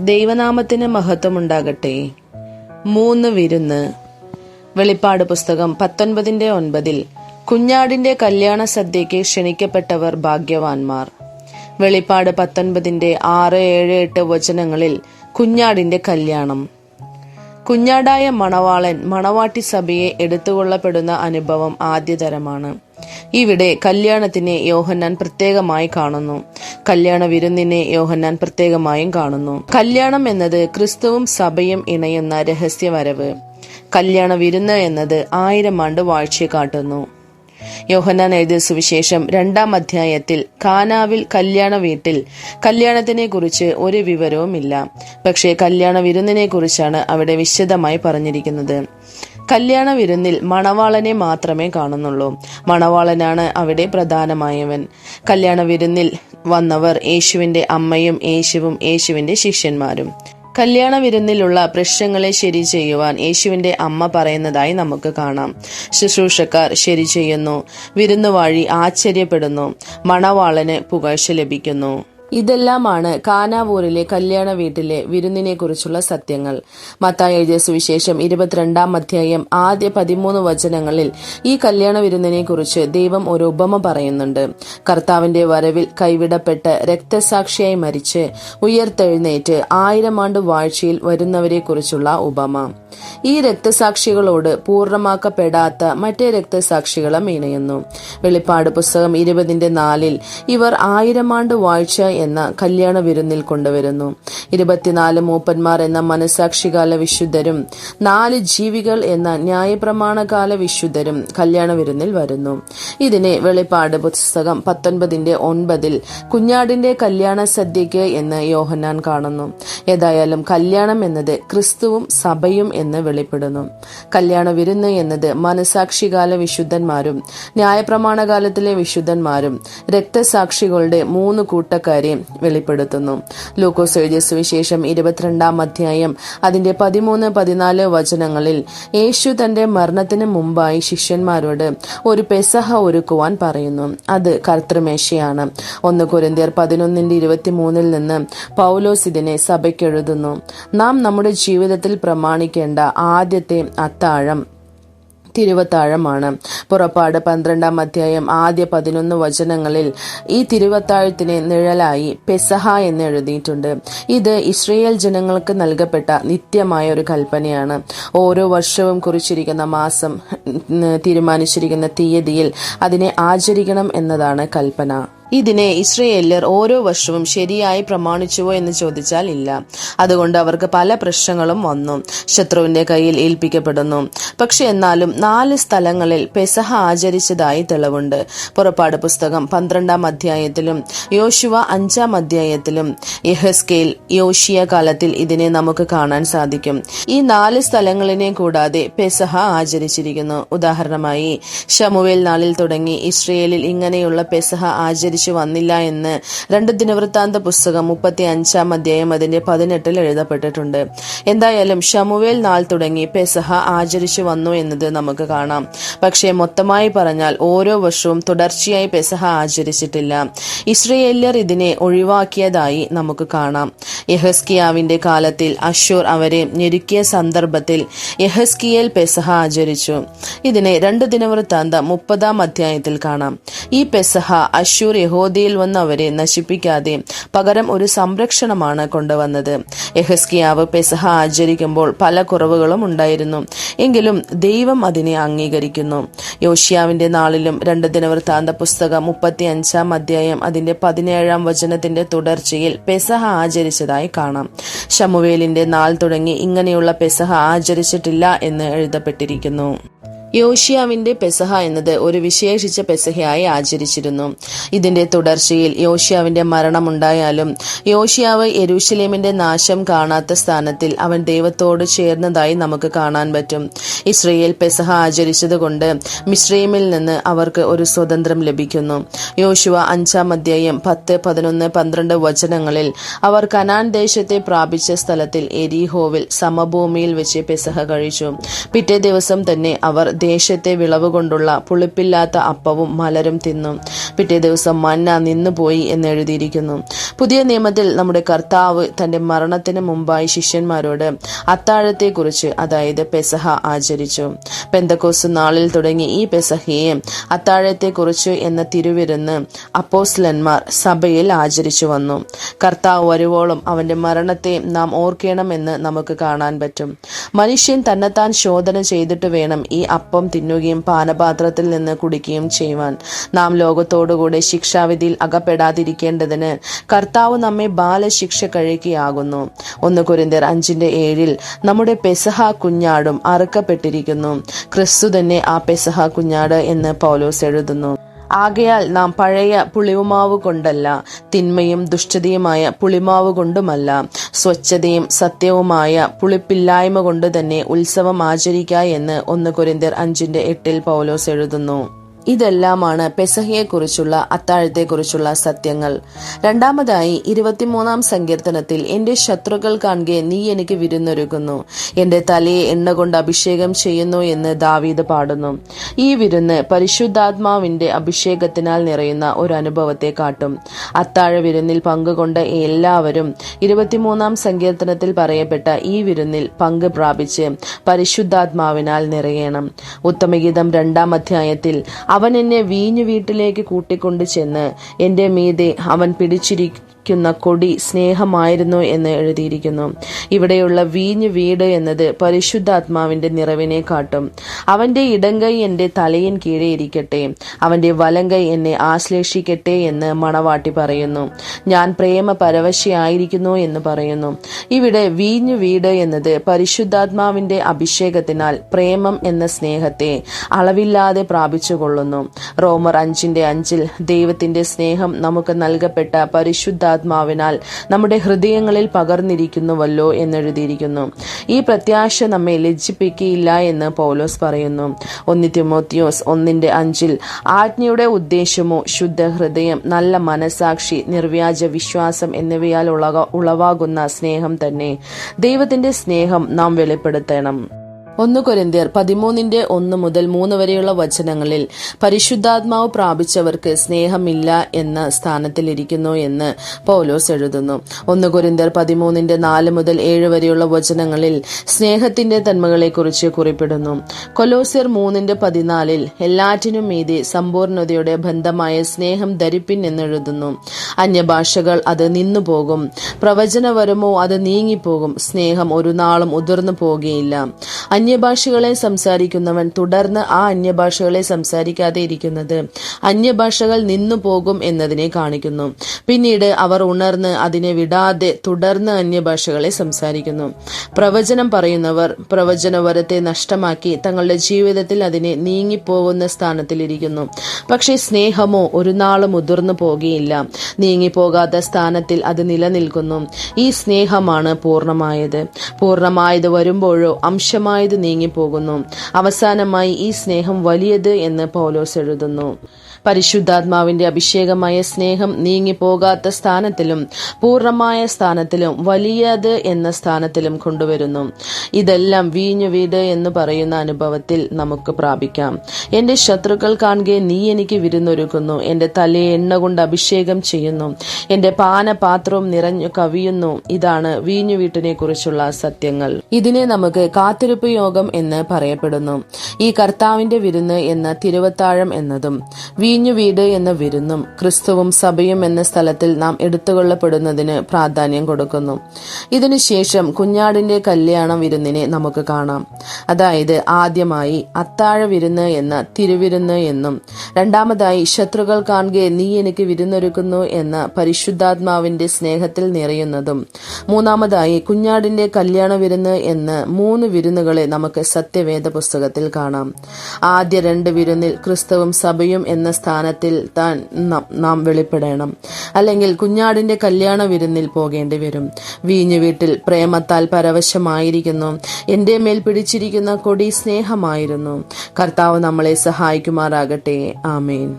ദൈവനാമത്തിന് മഹത്വമുണ്ടാകട്ടെ. മൂന്ന് വിരുന്ന്. വെളിപ്പാട് പുസ്തകം പത്തൊൻപതിന്റെ ഒൻപതിൽ കുഞ്ഞാടിന്റെ കല്യാണ സദ്യയ്ക്ക് ക്ഷണിക്കപ്പെട്ടവർ ഭാഗ്യവാന്മാർ. വെളിപ്പാട് പത്തൊൻപതിന്റെ ആറ് ഏഴ് എട്ട് വചനങ്ങളിൽ കുഞ്ഞാടിന്റെ കല്യാണം. കുഞ്ഞാടായ മണവാളൻ മണവാട്ടി സഭയെ എടുത്തുകൊള്ളപ്പെടുന്ന അനുഭവം ആദ്യതരമാണ്. ഇവിടെ കല്യാണത്തിനെ യോഹന്നാൻ പ്രത്യേകമായി കാണുന്നു. കല്യാണ വിരുന്നിനെ യോഹന്നാൻ പ്രത്യേകമായും കാണുന്നു. കല്യാണം എന്നത് ക്രിസ്തുവും സഭയും ഇണയുന്ന രഹസ്യ വരവ് കല്യാണ വിരുന്ന് എന്നത് ആയിരം ആണ്ട് വാഴ്ച കാട്ടുന്നു. യോഹന്നാൻ എഴുതിയ സുവിശേഷം രണ്ടാം അധ്യായത്തിൽ കാനാവിൽ കല്യാണ വീട്ടിൽ കല്യാണത്തിനെ കുറിച്ച് ഒരു വിവരവുമില്ല. പക്ഷേ കല്യാണ വിരുന്നിനെ കുറിച്ചാണ് അവിടെ വിശദമായി പറഞ്ഞിരിക്കുന്നത്. കല്യാണ വിരുന്നിൽ മണവാളനെ മാത്രമേ കാണുന്നുള്ളൂ. മണവാളനാണ് അവിടെ പ്രധാനമായവൻ. കല്യാണ വിരുന്നിൽ വന്നവർ യേശുവിന്റെ അമ്മയും യേശുവും യേശുവിന്റെ ശിഷ്യന്മാരും. കല്യാണ വിരുന്നിലുള്ള പ്രശ്നങ്ങളെ ശരി ചെയ്യുവാൻ യേശുവിന്റെ അമ്മ പറയുന്നതായി നമുക്ക് കാണാം. ശുശ്രൂഷക്കാർ ശരി ചെയ്യുന്നു. വിരുന്നുവാഴി ആശ്ചര്യപ്പെടുന്നു. മണവാളന് പുകഴ്ച ലഭിക്കുന്നു. ഇതെല്ലാമാണ് കാനാവൂരിലെ കല്യാണ വീട്ടിലെ വിരുന്നിനെ കുറിച്ചുള്ള സത്യങ്ങൾ. മത്തായി എഴുതിയ സുവിശേഷം ഇരുപത്തിരണ്ടാം അധ്യായം ആദ്യ പതിമൂന്ന് വചനങ്ങളിൽ ഈ കല്യാണ വിരുന്നിനെ കുറിച്ച് ദൈവം ഒരു ഉപമ പറയുന്നുണ്ട്. കർത്താവിന്റെ വരവിൽ കൈവിടപ്പെട്ട് രക്തസാക്ഷിയായി മരിച്ച് ഉയർത്തെഴുന്നേറ്റ് ആയിരം ആണ്ട് വാഴ്ചയിൽ വരുന്നവരെ കുറിച്ചുള്ള ഉപമ. ഈ രക്തസാക്ഷികളോട് പൂർണമാക്കപ്പെടാത്ത മറ്റേ രക്തസാക്ഷികളും ഇണയുന്നു വെളിപ്പാട് പുസ്തകം ഇരുപതിന്റെ നാലിൽ ഇവർ ആയിരം ആണ്ട് വാഴ്ച എന്ന കല്യാണ വിരുന്നിൽ കൊണ്ടുവരുന്നു. ഇരുപത്തിനാല് മൂപ്പന്മാർ എന്ന മനസാക്ഷികാല വിശുദ്ധരും നാല് ജീവികൾ എന്ന ന്യായപ്രമാണകാല വിശുദ്ധരും കല്യാണ വിരുന്നിൽ വരുന്നു. ഇതിനെ വെളിപ്പാട് പുസ്തകം പത്തൊൻപതിന്റെ ഒൻപതിൽ കുഞ്ഞാടിന്റെ കല്യാണ സദ്യയ്ക്ക് എന്ന് യോഹന്നാൻ കാണുന്നു. ഏതായാലും കല്യാണം എന്നത് ക്രിസ്തുവും സഭയും എന്ന് വെളിപ്പെടുന്നു. കല്യാണ വിരുന്ന് എന്നത് മനസാക്ഷികാല വിശുദ്ധന്മാരും ന്യായപ്രമാണകാലത്തിലെ വിശുദ്ധന്മാരും രക്തസാക്ഷികളുടെ മൂന്ന് കൂട്ടക്കാരെ വെളിപ്പെടുത്തുന്നു. ലൂക്കോസ് എഴുതിയ സുവിശേഷം ഇരുപത്തിരണ്ടാം അധ്യായം അതിന്റെ പതിമൂന്ന് പതിനാല് വചനങ്ങളിൽ യേശു തന്റെ മരണത്തിന് മുമ്പായി ശിഷ്യന്മാരോട് ഒരു പെസഹ ഒരുക്കുവാൻ പറയുന്നു. അത് കർത്തൃമേശയാണ്. ഒന്ന് കുരന്തിയർ പതിനൊന്നിന്റെ ഇരുപത്തിമൂന്നിൽ നിന്ന് പൗലോസ് ഇതിനെ സഭയ്ക്കെഴുതുന്നു. നാം നമ്മുടെ ജീവിതത്തിൽ പ്രമാണിക്കേണ്ട ആദ്യത്തെ അത്താഴം തിരുവത്താഴമാണ് പുറപ്പാട് പന്ത്രണ്ടാം അധ്യായം ആദ്യ പതിനൊന്ന് വചനങ്ങളിൽ ഈ തിരുവത്താഴത്തിന് നിഴലായി പെസഹ എന്ന് എഴുതിയിട്ടുണ്ട്. ഇത് ഇസ്രയേൽ ജനങ്ങൾക്ക് നൽകപ്പെട്ട നിത്യമായ ഒരു കൽപ്പനയാണ്. ഓരോ വർഷവും കുറിച്ചിരിക്കുന്ന മാസം തീരുമാനിച്ചിരിക്കുന്ന തീയതിയിൽ അതിനെ ആചരിക്കണം എന്നതാണ് കൽപ്പന. ഇതിനെ ഇസ്രയേലർ ഓരോ വർഷവും ശരിയായി പ്രമാണിച്ചുവോ എന്ന് ചോദിച്ചാൽ ഇല്ല. അതുകൊണ്ട് അവർക്ക് പല പ്രശ്നങ്ങളും വന്നു. ശത്രുവിന്റെ കയ്യിൽ ഏൽപ്പിക്കപ്പെടുന്നു. പക്ഷെ എന്നാലും നാല് സ്ഥലങ്ങളിൽ പെസഹ ആചരിച്ചതായി തെളിവുണ്ട്. പുറപ്പാട് പുസ്തകം പന്ത്രണ്ടാം അധ്യായത്തിലും യോശുവ അഞ്ചാം അധ്യായത്തിലും യഹസ്കേൽ യോഷിയ കാലത്തിൽ ഇതിനെ നമുക്ക് കാണാൻ സാധിക്കും. ഈ നാല് സ്ഥലങ്ങളിനെ കൂടാതെ പെസഹ ആചരിച്ചിരിക്കുന്നു. ഉദാഹരണമായി ഷമുവേൽ നാളിൽ തുടങ്ങി ഇസ്രയേലിൽ ഇങ്ങനെയുള്ള പെസഹ ആചരി ആചരിച്ചു വന്നില്ല എന്ന് രണ്ട് ദിനവൃത്താന്ത പുസ്തകം മുപ്പത്തി അഞ്ചാം അധ്യായം അതിന്റെ പതിനെട്ടിൽ എഴുതപ്പെട്ടിട്ടുണ്ട്. എന്തായാലും ഷമുവേൽ നാൾ തുടങ്ങി പെസഹ ആചരിച്ചു വന്നു എന്നത് നമുക്ക് കാണാം. പക്ഷേ മൊത്തമായി പറഞ്ഞാൽ ഓരോ വർഷവും തുടർച്ചയായി പെസഹ ആചരിച്ചിട്ടില്ല. ഇസ്രയേലിയർ ഇതിനെ ഒഴിവാക്കിയതായി നമുക്ക് കാണാം. യഹസ്കിയാവിന്റെ കാലത്തിൽ അഷൂർ അവരെ ഞെരുക്കിയ സന്ദർഭത്തിൽ യഹസ്കിയേൽ പെസഹ ആചരിച്ചു. ഇതിനെ രണ്ട് ദിനവൃത്താന്ത മുപ്പതാം അധ്യായത്തിൽ കാണാം. ഈ പെസഹ അഷൂർ യഹോദയിൽ വന്ന് അവരെ നശിപ്പിക്കാതെ പകരം ഒരു സംരക്ഷണമാണ് കൊണ്ടുവന്നത്. യഹസ്കിയാവ് പെസഹ ആചരിക്കുമ്പോൾ പല കുറവുകളും ഉണ്ടായിരുന്നു. എങ്കിലും ദൈവം അതിനെ അംഗീകരിക്കുന്നു. യോഷ്യാവിന്റെ നാളിലും രണ്ട് ദിനവൃത്താന്ത പുസ്തകം മുപ്പത്തി അഞ്ചാം അധ്യായം അതിന്റെ പതിനേഴാം വചനത്തിന്റെ തുടർച്ചയിൽ പെസഹ ആചരിച്ചതായി കാണാം. ഷമുവേലിന്റെ നാൾ തുടങ്ങി ഇങ്ങനെയുള്ള പെസഹ ആചരിച്ചിട്ടില്ല എന്ന് എഴുതപ്പെട്ടിരിക്കുന്നു. യോഷിയാവിന്റെ പെസഹ എന്നത് ഒരു വിശേഷിച്ച പെസഹയായി ആചരിച്ചിരുന്നു. ഇതിന്റെ തുടർച്ചയിൽ യോഷിയാവിന്റെ മരണമുണ്ടായാലും യോഷിയാവ് യരൂഷലേമിന്റെ നാശം കാണാത്ത സ്ഥാനത്തിൽ അവൻ ദൈവത്തോട് ചേർന്നതായി നമുക്ക് കാണാൻ പറ്റും. ഇസ്രയേൽ പെസഹ ആചരിച്ചതുകൊണ്ട് മിശ്രീമിൽ നിന്ന് അവർക്ക് ഒരു സ്വതന്ത്രം ലഭിക്കുന്നു. യോശുവ അഞ്ചാം അധ്യായം പത്ത് പതിനൊന്ന് പന്ത്രണ്ട് വചനങ്ങളിൽ അവർ കനാൻ ദേശത്തെ പ്രാപിച്ച സ്ഥലത്തിൽ എരിഹോവിൽ സമഭൂമിയിൽ വെച്ച് പെസഹ കഴിച്ചു. പിറ്റേ ദിവസം തന്നെ അവർ ദേശത്തെ വിളവ് കൊണ്ടുള്ള പുളിപ്പില്ലാത്ത അപ്പവും മലരും തിന്നു. പിറ്റേ ദിവസം മന്ന നിന്നുപോയി എന്ന് എഴുതിയിരിക്കുന്നു. പുതിയ നിയമത്തിൽ നമ്മുടെ കർത്താവ് തന്റെ മരണത്തിന് മുമ്പായി ശിഷ്യന്മാരോട് അത്താഴത്തെക്കുറിച്ച് അതായത് പെസഹ ആചരിച്ചു. പെന്തക്കോസ് നാളിൽ തുടങ്ങി ഈ പെസഹയെ അത്താഴത്തെക്കുറിച്ച് എന്ന തിരുവിരുന്ന് അപ്പോസ്ലന്മാർ സഭയിൽ ആചരിച്ചു വന്നു. കർത്താവ് വരുവോളം അവന്റെ മരണത്തെ നാം ഓർക്കണമെന്ന് നമുക്ക് കാണാൻ പറ്റും. മനുഷ്യൻ തന്നെത്താൻ ശോധന ചെയ്തിട്ട് വേണം ഈ അപ്പം തിന്നുകയും പാനപാത്രത്തിൽ നിന്ന് കുടിക്കുകയും ചെയ്യുവാൻ. നാം ലോകത്തോടുകൂടെ ശിക്ഷാവിധിയിൽ അകപ്പെടാതിരിക്കേണ്ടതിന് കർത്താവ് നമ്മെ ബാലശിക്ഷ കഴിക്കുകയാകുന്നു. ഒന്ന് കുരിന്തർ അഞ്ചിന്റെ ഏഴിൽ നമ്മുടെ പെസഹ കുഞ്ഞാടും അറുക്കപ്പെട്ടിരിക്കുന്നു. ക്രിസ്തു തന്നെ ആ പെസഹ കുഞ്ഞാട് എന്ന് പൗലോസ് എഴുതുന്നു. ആകയാൽ നാം പഴയ പുളിവുമാവ് കൊണ്ടല്ല തിന്മയും ദുഷ്ടതയുമായ പുളിമാവ് കൊണ്ടുമല്ല സ്വച്ഛതയും സത്യവുമായ പുളിപ്പില്ലായ്മ കൊണ്ട് തന്നെ ഉത്സവം ആചരിക്കുക എന്ന് ഒന്ന് കുരിന്തിർ അഞ്ചിന്റെ എട്ടിൽ പൗലോസ് എഴുതുന്നു. ഇതെല്ലാമാണ് പെസഹയെക്കുറിച്ചുള്ള അത്താഴത്തെക്കുറിച്ചുള്ള സത്യങ്ങൾ. രണ്ടാമതായി ഇരുപത്തിമൂന്നാം സങ്കീർത്തനത്തിൽ എന്റെ ശത്രുക്കൾ കാണുകെ നീ എനിക്ക് വിരുന്നൊരുക്കുന്നു. എന്റെ തലയെ എണ്ണ കൊണ്ട് അഭിഷേകം ചെയ്യുന്നു എന്ന് ദാവീദ് പാടുന്നു. ഈ വിരുന്ന് പരിശുദ്ധാത്മാവിന്റെ അഭിഷേകത്തിനാൽ നിറയുന്ന ഒരു അനുഭവത്തെ കാട്ടും. അത്താഴ വിരുന്നിൽ പങ്കുകൊണ്ട് എല്ലാവരും ഇരുപത്തിമൂന്നാം സങ്കീർത്തനത്തിൽ പറയപ്പെട്ട ഈ വിരുന്നിൽ പങ്ക് പ്രാപിച്ച് പരിശുദ്ധാത്മാവിനാൽ നിറയണം. ഉത്തമഗീതം രണ്ടാം അധ്യായത്തിൽ അവൻ എന്നെ വീഞ്ഞു വീട്ടിലേക്ക് കൂട്ടിക്കൊണ്ടു ചെന്ന് എന്റെ മീതെ അവൻ പിടിച്ചിരിക്കും ക്കുന്ന കൊടി സ്നേഹമായിരുന്നു എന്ന് എഴുതിയിരിക്കുന്നു. ഇവിടെയുള്ള വീഞ്ഞു വീട് എന്നത് പരിശുദ്ധാത്മാവിന്റെ നിറവിനെ കാട്ടും. അവന്റെ ഇടങ്കൈ എന്റെ തലയിൻ കീഴേ ഇരിക്കട്ടെ. അവന്റെ വലങ്കൈ എന്നെ ആശ്ലേഷിക്കട്ടെ എന്ന് മണവാട്ടി പറയുന്നു. ഞാൻ പ്രേമ പരവശയായിരിക്കുന്നു എന്ന് പറയുന്നു. ഇവിടെ വീഞ്ഞു വീട് എന്നത് പരിശുദ്ധാത്മാവിന്റെ അഭിഷേകത്തിനാൽ പ്രേമം എന്ന സ്നേഹത്തെ അളവില്ലാതെ പ്രാപിച്ചുകൊള്ളുന്നു. റോമർ അഞ്ചിന്റെ അഞ്ചിൽ ദൈവത്തിന്റെ സ്നേഹം നമുക്ക് നൽകപ്പെട്ട പരിശുദ്ധ പരിശുദ്ധാത്മാവിനാൽ നമ്മുടെ ഹൃദയങ്ങളിൽ പകർന്നിരിക്കുന്നുവല്ലോ എന്നെഴുതിയിരിക്കുന്നു. ഈ പ്രത്യാശ നമ്മെ ലജ്ജിപ്പിക്കുകയില്ല എന്ന് പൗലോസ് പറയുന്നു. ഒന്നി തിമോത്തിയോസ് ഒന്നിന്റെ അഞ്ചിൽ ആജ്ഞയുടെ ഉദ്ദേശമോ ശുദ്ധ ഹൃദയം നല്ല മനസാക്ഷി നിർവ്യാജ വിശ്വാസം എന്നിവയാൽ ഉളവാകുന്ന സ്നേഹം തന്നെ. ദൈവത്തിന്റെ സ്നേഹം നാം വെളിപ്പെടുത്തണം. ഒന്ന് കൊരിന്തിയർ പതിമൂന്നിന്റെ ഒന്ന് മുതൽ മൂന്ന് വരെയുള്ള വചനങ്ങളിൽ പരിശുദ്ധാത്മാവ് പ്രാപിച്ചവർക്ക് സ്നേഹമില്ല എന്ന സ്ഥാനത്തിലിരിക്കുന്നു എന്ന് പൗലോസ് എഴുതുന്നു. ഒന്ന് കൊരിന്തിയർ പതിമൂന്നിന്റെ നാല് മുതൽ ഏഴ് വരെയുള്ള വചനങ്ങളിൽ സ്നേഹത്തിന്റെ തന്മകളെക്കുറിച്ച് കുറിപ്പിടുന്നു. കൊലോസിയർ മൂന്നിന്റെ പതിനാലിൽ എല്ലാറ്റിനും മീതി സമ്പൂർണതയുടെ ബന്ധമായ സ്നേഹം ധരിപ്പിൻ എന്നെഴുതുന്നു അന്യഭാഷകൾ അത് നിന്നു പോകും പ്രവചനവരമോ അത് നീങ്ങിപ്പോകും. സ്നേഹം ഒരു നാളും ഉതിർന്നു പോകുകയില്ല അന്യഭാഷകളെ സംസാരിക്കുന്നവൻ തുടർന്ന് ആ അന്യഭാഷകളെ സംസാരിക്കാതെ ഇരിക്കുന്നത്. അന്യഭാഷകൾ നിന്നു പോകും എന്നതിനെ കാണിക്കുന്നു. പിന്നീട് അവർ ഉണർന്ന് അതിനെ വിടാതെ തുടർന്ന് അന്യഭാഷകളെ സംസാരിക്കുന്നു. പ്രവചനം പറയുന്നവർ പ്രവചനവരത്തെ നഷ്ടമാക്കി തങ്ങളുടെ ജീവിതത്തിൽ അതിനെ നീങ്ങിപ്പോകുന്ന സ്ഥാനത്തിലിരിക്കുന്നു പക്ഷേ സ്നേഹമോ ഒരു നാളും മുതിർന്നു പോകുകയില്ല. നീങ്ങിപ്പോകാത്ത സ്ഥാനത്തിൽ അത് നിലനിൽക്കുന്നു. ഈ സ്നേഹമാണ് പൂർണമായത്. പൂർണമായത് വരുമ്പോഴോ അംശമായത് നീങ്ങിപ്പോകുന്നു. അവസാനമായി ഈ സ്നേഹം വലിയത് എന്ന് പൗലോസ് എഴുതുന്നു. പരിശുദ്ധാത്മാവിന്റെ അഭിഷേകമായ സ്നേഹം നീങ്ങിപ്പോകാത്ത സ്ഥാനത്തിലും പൂർണമായ സ്ഥാനത്തിലും വലിയത് എന്ന സ്ഥാനത്തിലും കൊണ്ടുവരുന്നു. ഇതെല്ലാം വീഞ്ഞു വീട് എന്ന് പറയുന്ന അനുഭവത്തിൽ നമുക്ക് പ്രാപിക്കാം. എന്റെ ശത്രുക്കൾ കാണുകെ നീ എനിക്ക് വിരുന്നൊരുക്കുന്നു. എന്റെ തലയെ എണ്ണ കൊണ്ട് അഭിഷേകം ചെയ്യുന്നു. എന്റെ പാനപാത്രവും നിറഞ്ഞു കവിയുന്നു. ഇതാണ് വീഞ്ഞു വീട്ടിനെ കുറിച്ചുള്ള സത്യങ്ങൾ. ഇതിനെ നമുക്ക് കാത്തിരിപ്പ് യോഗം എന്ന് പറയപ്പെടുന്നു. ഈ കർത്താവിന്റെ വിരുന്ന് എന്ന തിരുവത്താഴം എന്നതും വീഞ്ഞു വീട് എന്ന വിരുന്നും ക്രിസ്തുവും സഭയും എന്ന സ്ഥലത്തിൽ നാം എടുത്തുകൊള്ളപ്പെടുന്നതിന് പ്രാധാന്യം കൊടുക്കുന്നു. ഇതിനുശേഷം കുഞ്ഞാടിന്റെ കല്യാണ വിരുന്നിനെ നമുക്ക് കാണാം. അതായത് ആദ്യമായി അത്താഴ വിരുന്ന് എന്ന തിരുവിരുന്ന് എന്നും രണ്ടാമതായി ശത്രുക്കൾ കാണുക നീ എനിക്ക് വിരുന്നൊരുക്കുന്നു എന്ന പരിശുദ്ധാത്മാവിന്റെ സ്നേഹത്തിൽ നിറയുന്നതും മൂന്നാമതായി കുഞ്ഞാടിന്റെ കല്യാണ വിരുന്ന് എന്ന് മൂന്ന് വിരുന്നുകളെ നമുക്ക് സത്യവേദ പുസ്തകത്തിൽ കാണാം. ആദ്യ രണ്ട് വിരുന്നിൽ ക്രിസ്തുവും സഭയും എന്ന സ്ഥാനത്തിൽ താൻ നാം വെളിപ്പെടണം. അല്ലെങ്കിൽ കുഞ്ഞാടിന്റെ കല്യാണ വിരുന്നിൽ പോകേണ്ടി വരും. വീഞ്ഞു വീട്ടിൽ പ്രേമത്താൽ പരവശമായിരിക്കുന്നു. എന്റെ മേൽ പിടിച്ചിരിക്കുന്ന കൊടി സ്നേഹമായിരുന്നു. കർത്താവ് നമ്മളെ സഹായിക്കുമാറാകട്ടെ. ആമേൻ.